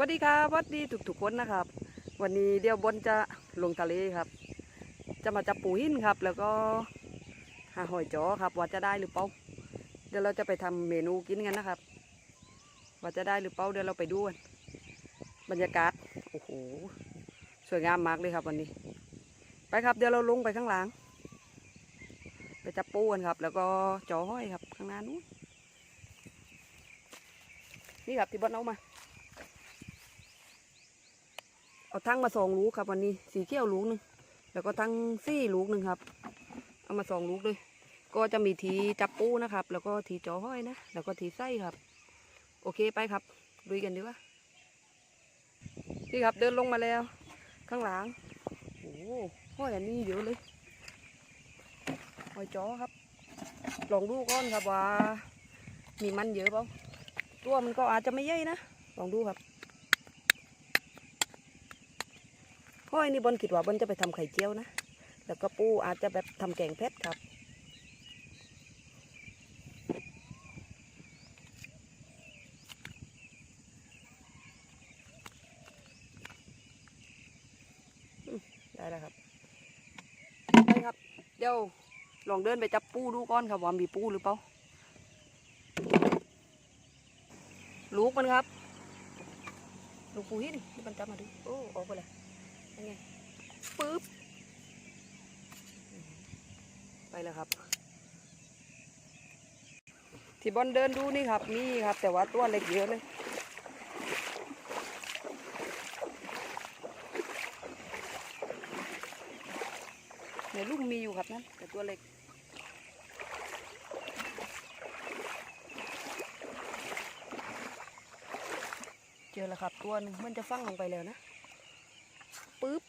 วัสดีครับสวัสดีทุกๆคนนะครับ วันนี้เดี๋ยวบนจะลงทะเลครับ จะมาจับปูหินครับ แล้วก็หาหอยจ้อครับ ว่าจะได้หรือเปล่าเดี๋ยวเราจะไปทำเมนูกินกันนะครับ ว่าจะได้หรือเปล่าเดี๋ยวเราไปดูกันบรรยากาศโอ้โหสวยงามมากเลยครับวันนี้ ไปครับ เดี๋ยวเราลงไปข้างหลังไปจับปูกันครับ แล้วก็จ้อห้อยครับข้างหน้านู้นนี่ครับที่บดเอามา เอาทั้งมาสองลูกครับวันนี้สีเขียวลูกหนึ่งแล้วก็ทั้งซี่ลูกหนึ่งครับ เอามาสองลูกเลยก็จะมีทีจับปูนะครับ แล้วก็ทีจ่อห้อยนะแล้วก็ทีไส้ครับ โอเคไปครับลุยกันดีกว่านี่ครับเดินลงมาแล้ว ข้างหลังโอ้ห้อยอันนี้เยอะเลยห้อยจอครับ ลองดูก่อนครับว่า มีมันเยอะเปล่าตัวมันก็อาจจะไม่ใหญ่นะลองดูครับ ห้อยนี่บนคิดว่าบนจะไปทำไข่เจียวนะ แล้วก็ปูอาจจะแบบทำแกงเผ็ดครับได้แล้วครับไปครับ เดี๋ยวลองเดินไปจับปูดูก่อนครับว่ามีปูหรือเปล่า ลูกมันครับ ลูกปูหินที่มันจับมาดู โอ้ออกไปเลย ยังไงปึ๊บ ไปแล้วครับ ที่บอลเดินดูนี่ครับ นี่ครับ แต่ว่าตัวเล็กเยอะเลยในลูกมีอยู่ครับนั่นแต่ตัวเล็กเจอแล้วครับตัวหนึงมันจะฟังลงไปแล้วนะ ปึ๊บ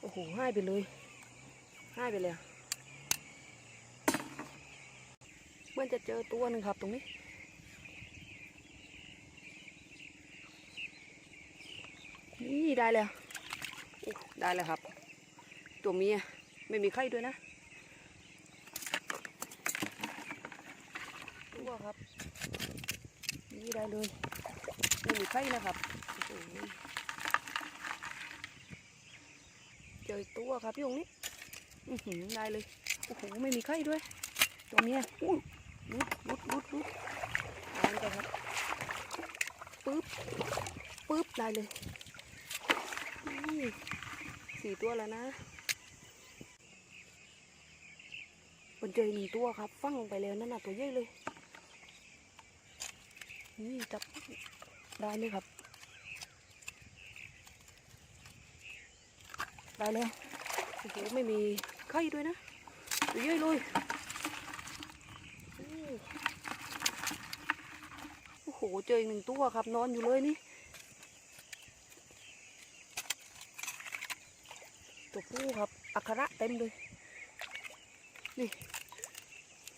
โอ้โหให้ไปเลยให้ไปเลยเมื่อจะเจอตัวหนึ่งครับตรงนี้นี่ได้แล้วได้แล้วครับ ตัวเมียไม่มีไข่ด้วยนะตัวครับ นี่ได้เลยไม่มีไข่นะครับโออีกตัวครับพี่องนี้อือหือได้เลยโอ้โหไม่มีไข่ด้วยตัวเนี้ยอุ้ยรุดรุดรุดรุดเอาไปครับปึ๊บปึ๊บได้เลยนี่สี่ตัวแล้วนะมันเจอหนึ่งตัวครับ ฟังไปแล้วนั่นน่ะตัวใหญ่เลยนี่จับได้เลยครับ ได้แล้วโอ้โหไม่มีไข่ด้วยนะตัวใหญ่เลยโอ้โอ้โหเจออีกหนึ่งตัวครับนอนอยู่เลยนี่ตัวผู้ครับอัคระเต็มเลยนี่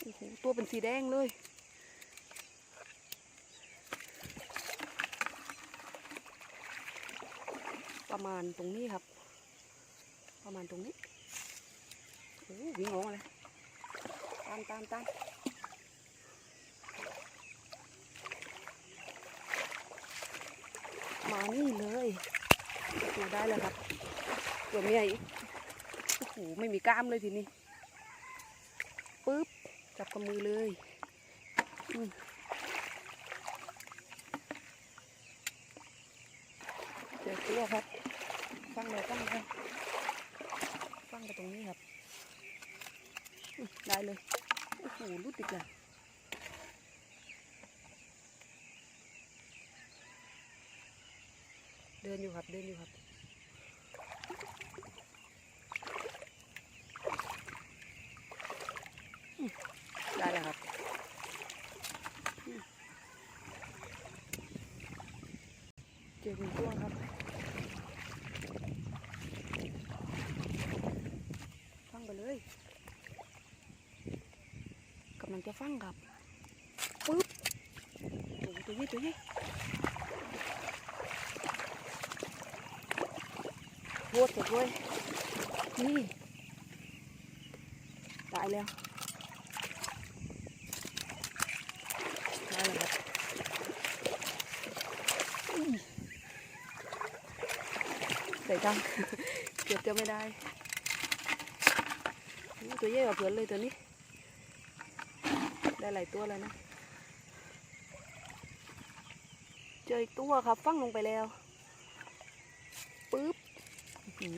โอ้โหตัวเป็นสีแดงเลยประมาณตรงนี้ครับ ประมาณตรงนี้โอ้วิ่งงงเลยตามตามตามมานี่เลยตัวได้แล้วครับตัวเมียอีกโอ้โหไม่มีกล้ามเลยทีนี้ปึ๊บจับกับมือเลยอืมเจอตัวครับ ฟังเลยฟังเลยฟังไปตรงนี้ครับอืมได้เลย โอ้โหรุดอีกแล้วเดิ นอยู่ครับ เดินอยู่ครับ ได้แล้วครับเจอหนึ่งตัวครับฟังไปเลยกำลังจะฟังครับปึ๊บตัวนี้ตัวนี้ พูดเถอะเวยนี่ตายแล้วตายแล้วใส่ตังเกือบจะไม่ได้ ตัวเยี่ยว่าเพื่อนเลยตัวนี้ ได้หลายตัวแล้วนะ เจอตัวครับ ฟังลงไปแล้ว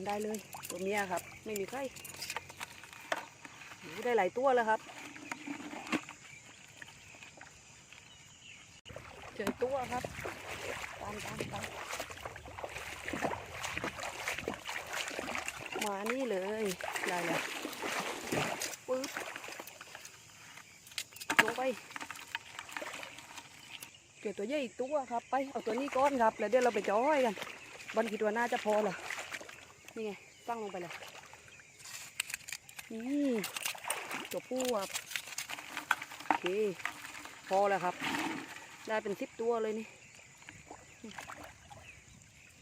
ได้เลย ตัวเมียครับ ไม่มีใครอู้ได้หลายตัวแล้วครับเจอตัวครับตามตามตามมานี่เลยได้เลยปึ๊บลงไปเจอตัวใหญ่อีกตัวครับ ไปเอาตัวนี้ก้อนครับ แล้วเดี๋ยวเราไปจ้อยกันบอลคิดว่าน่าจะพอเหรอ นี่ไงตั้งลงไปเลย นี่ตัวผู้ครับโอเคพอแล้วครับ ได้เป็นสิบตัวเลยนี่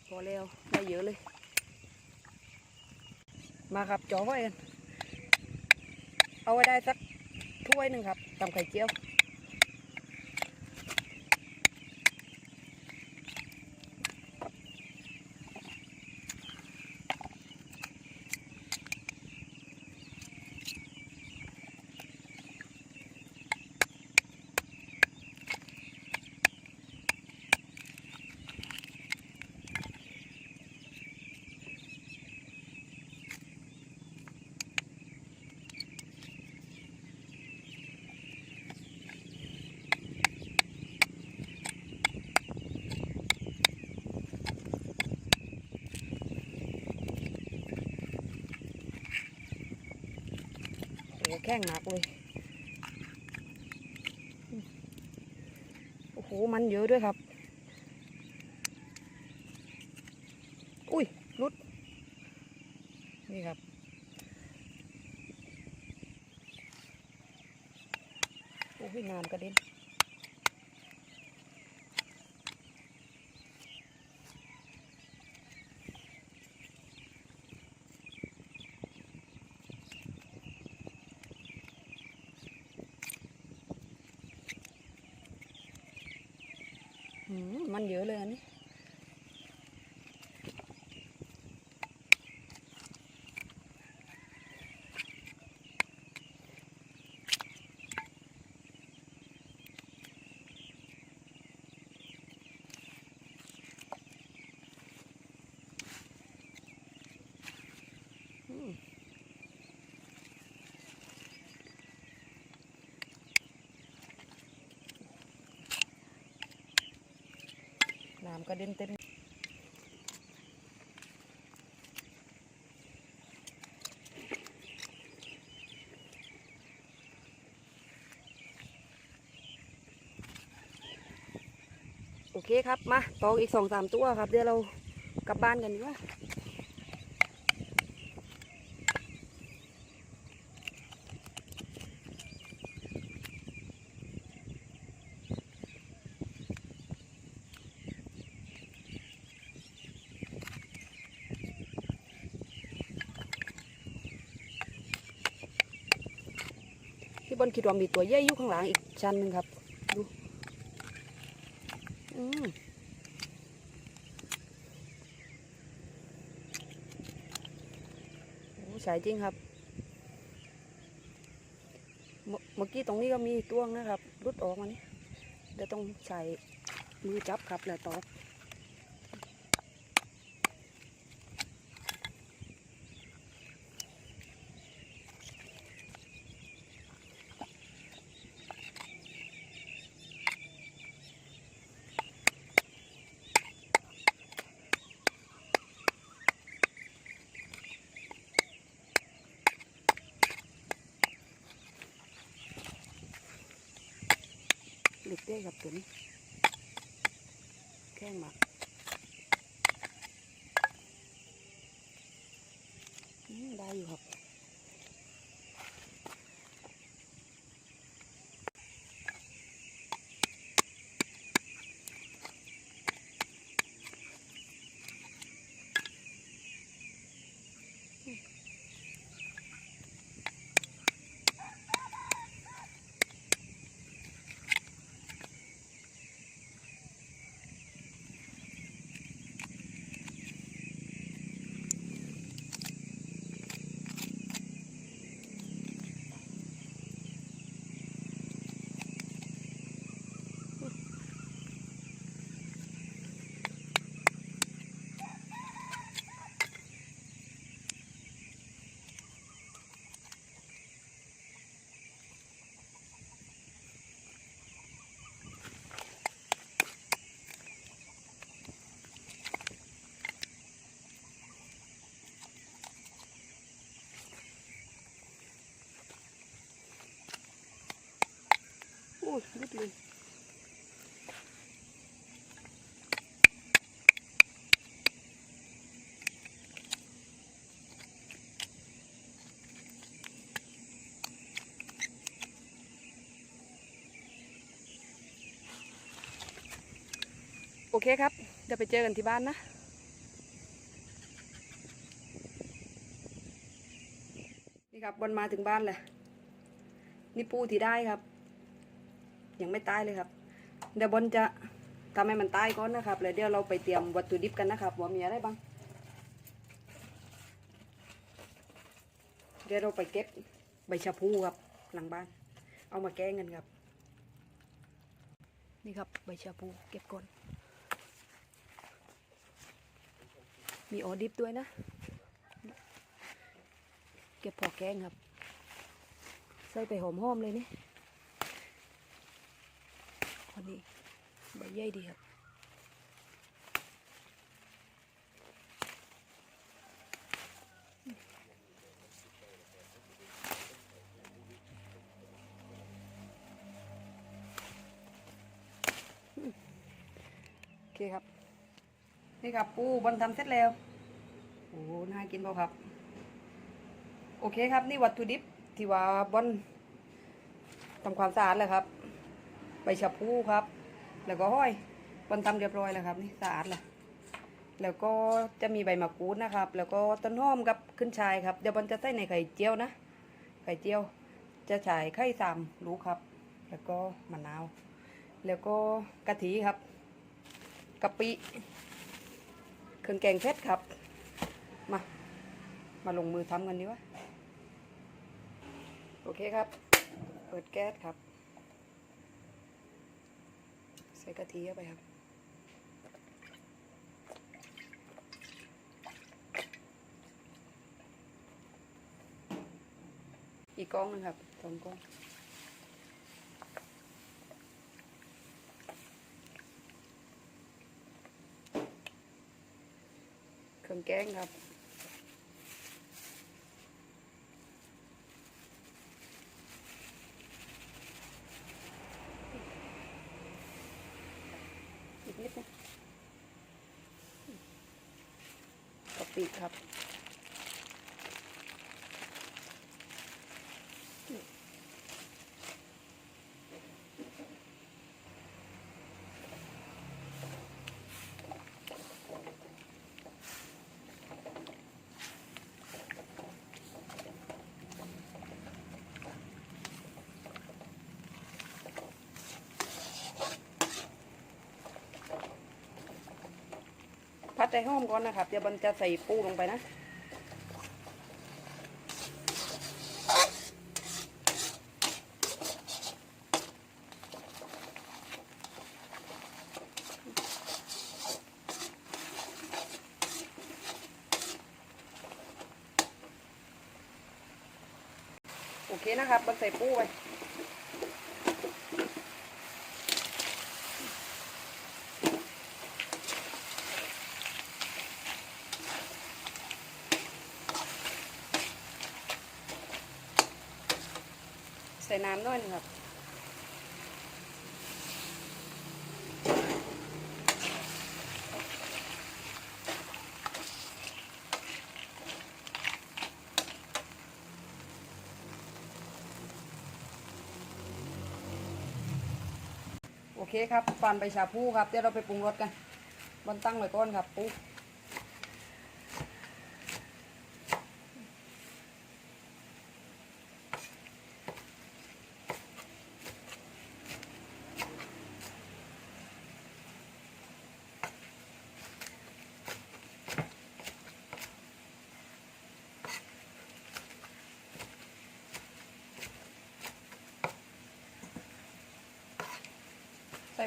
พอแล้วได้เยอะเลย มาครับจ่อไว้กัน เอาไว้ได้สักถ้วยหนึ่งครับตำไข่เจียว แข้งหนักเลยโอ้โหมันเยอะด้วยครับ อุ้ยรุด นี่ครับ โอ้ยงามกระเด็น อื มันเยอะเลยอันนี้ อืม น้ำกระเด็นเต็มโอเคครับ มาตองอีกสองสามตัวครับ เดี๋ยวเรากลับบ้านกันดีกว่า พี่บอลคิดว่ามีตัวใหญ่อยู่ข้างหลังอีกชั้นหนึ่งครับ ดู อืมโอ้ใสจริงครับเมื่อเมื่อกี้ตรงนี้ก็มีตัวงนะครับรุดออกมานี่เดี๋ยวต้องใส่มือจับครับแล้วตอก เล็กได้ครับตัวนี้แข้งหมัก โอเคครับ เดี๋ยวไปเจอกันที่บ้านนะนี่ครับบอลมาถึงบ้านเลยนี่ปูที่ได้ครับ ยังไม่ตายเลยครับ เดี๋ยวบอลจะทำให้มันตายก่อนนะครับ แล้วเดี๋ยวเราไปเตรียมวัตถุดิบกันนะครับว่ามีอะไรบ้าง เดี๋ยวเราไปเก็บใบชะพูครับหลังบ้าน เอามาแกงกันครับ นี่ครับใบชะพูเก็บก่อน มีออดิบด้วยนะ เก็บพอแกงครับ ใส่ไปหอมๆเลยนี่ คนนี้ใบใหญ่ดีครับโอเคครับ นี่ครับปูบอลทำเสร็จแล้วโอ้น่ากินเปล่าครับ โอเคครับ นี่วัตถุดิบที่ว่าบอนทำความสะอาดเลยครับ ใบชะพูครับ แล้วก็ห้อยบอนทำเรียบร้อยแล้วครับนี่สะอาดแล้วแล้วก็จะมีใบมะกรูดนะครับ แล้วก็ต้นหอมกับขึ้นชายครับเดี๋ยวบอนจะใส่ในไข่เจียวนะ ไข่เจียว จะใส่ไข่สามลูกครับ แล้วก็มะนาว แล้วก็กะทิครับกะปิเครื่องแกงเผ็ดครับ มา มาลงมือทำกันดีวะโอเคครับ เปิดแก๊สครับ ใส่กะทิเข้าไปครับ อีกกล้องนึงครับสองกล้องเครื่องแกงครับ พัดใจหอมก่อนนะครับเดี๋ยวมันจะใส่ปูลงไปนะโอเคนะครับมันใส่ปูไป น้ำหน่อยนึงครับโอเคครับฟันใบชาพูครับ เดี๋ยวเราไปปรุงรสกันบนตั้งไว้ก้อนครับปูใ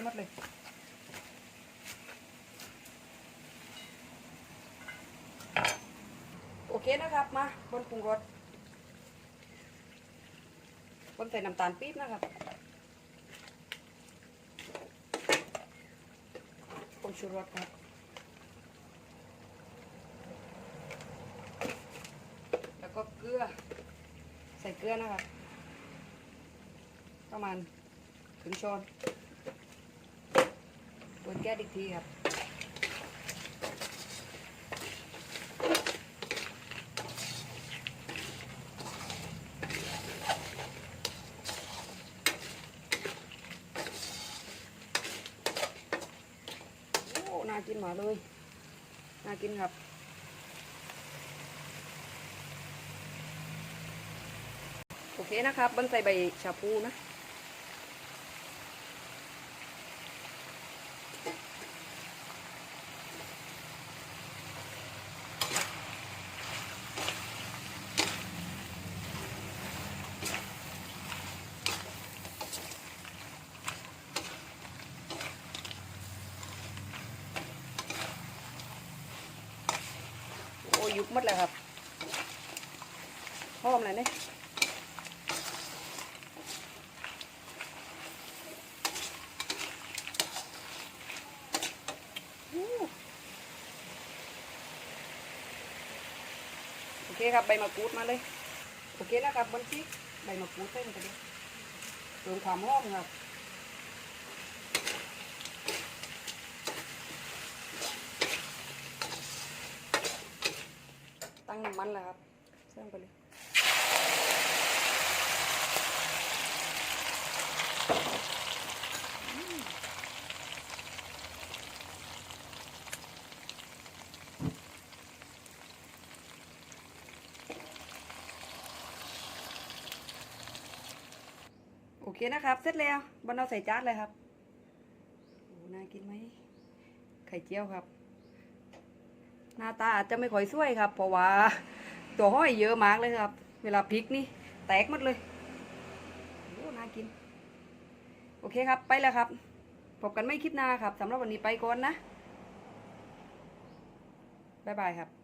หมดเลยโอเคนะครับมาบนปรุงรสบนใส่น้ำตาลปี๊บนะครับผงชูรสครับแล้วก็เกลือ ใส่เกลือนะครับประมาณถึงช้อน ดแก๊สอีกทีครับน่ากินหมาเลย น่ากินครับโอเคนะครับบันใส่ใบชาพูนะ หมดเลยครับหอมเลยเนี่ยโอเคครับใบมะกรูดมาเลย โอเคนะครับบนพริกใบมะกรูดใส่ลงไปเลยเติมความหอมครับ น้ำมันแล้วครับใส่ลงไปเลยโอเคนะครับ เสร็จแล้วบนเอาใส่จานเลยครับโอ้น่ากินไหมไข่เจียวครับ หน้าตาอาจจะไม่ค่อยสวยครับ เพราะว่าตัวห้อยเยอะมากเลยครับ เวลาพริกนี่แตกหมดเลยโอ้น่ากิน โอเคครับไปแล้วครับ พบกันไม่คลิปหน้าครับสำหรับวันนี้ไปก่อนนะบ๊ายบายครับ